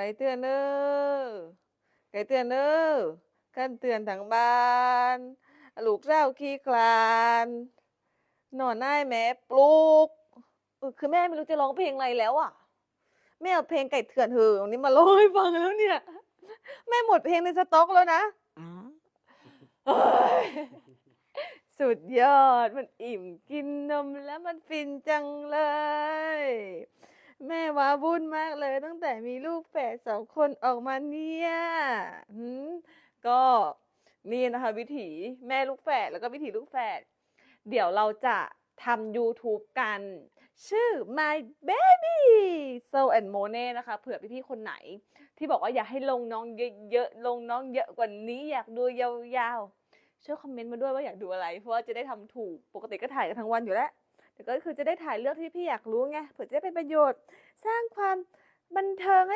ไก่เตือนเด้อไก่เตือนเด้อกันเตือนทางบ้านลูกเจ้าขี้คลานนอนได้แม่ปลุกเออคือแม่ไม่รู้จะร้องเพลงอะไรแล้วอะแม่เอาเพลงไก่เถื่อนเธอวันนี้มาร้องให้ฟังแล้วเนี่ย แม่หมดเพลงในสต็อกแล้วนะเฮ้ยสุดยอดมันอิ่มกินนมแล้วมันฟินจังเลย แม่ว้าวุ่นมากเลย ตั้งแต่มีลูกแฝดสองคนออกมาเนี่ยหืมก็นี่นะคะ วิถีแม่ลูกแฝดแล้วก็วิถีลูกแฝดเดี๋ยวเราจะทำ YouTube กัน ชื่อ My Baby So and mone นะคะ เผื่อพี่ๆคนไหน ที่บอกว่าอยากให้ลงน้องเยอะๆ ลงน้องเยอะกว่านี้อยากดูยาวๆ ช่วยคอมเมนต์มาด้วยว่าอยากดูอะไร เพราะว่าจะได้ทำถูกปกติก็ถ่ายกันทั้งวันอยู่แล้ว แต่ก็คือจะได้ถ่ายเรื่องที่พี่อยากรู้ไงเผื่อจะได้เป็นประโยชน์ สร้างความบันเทิงให้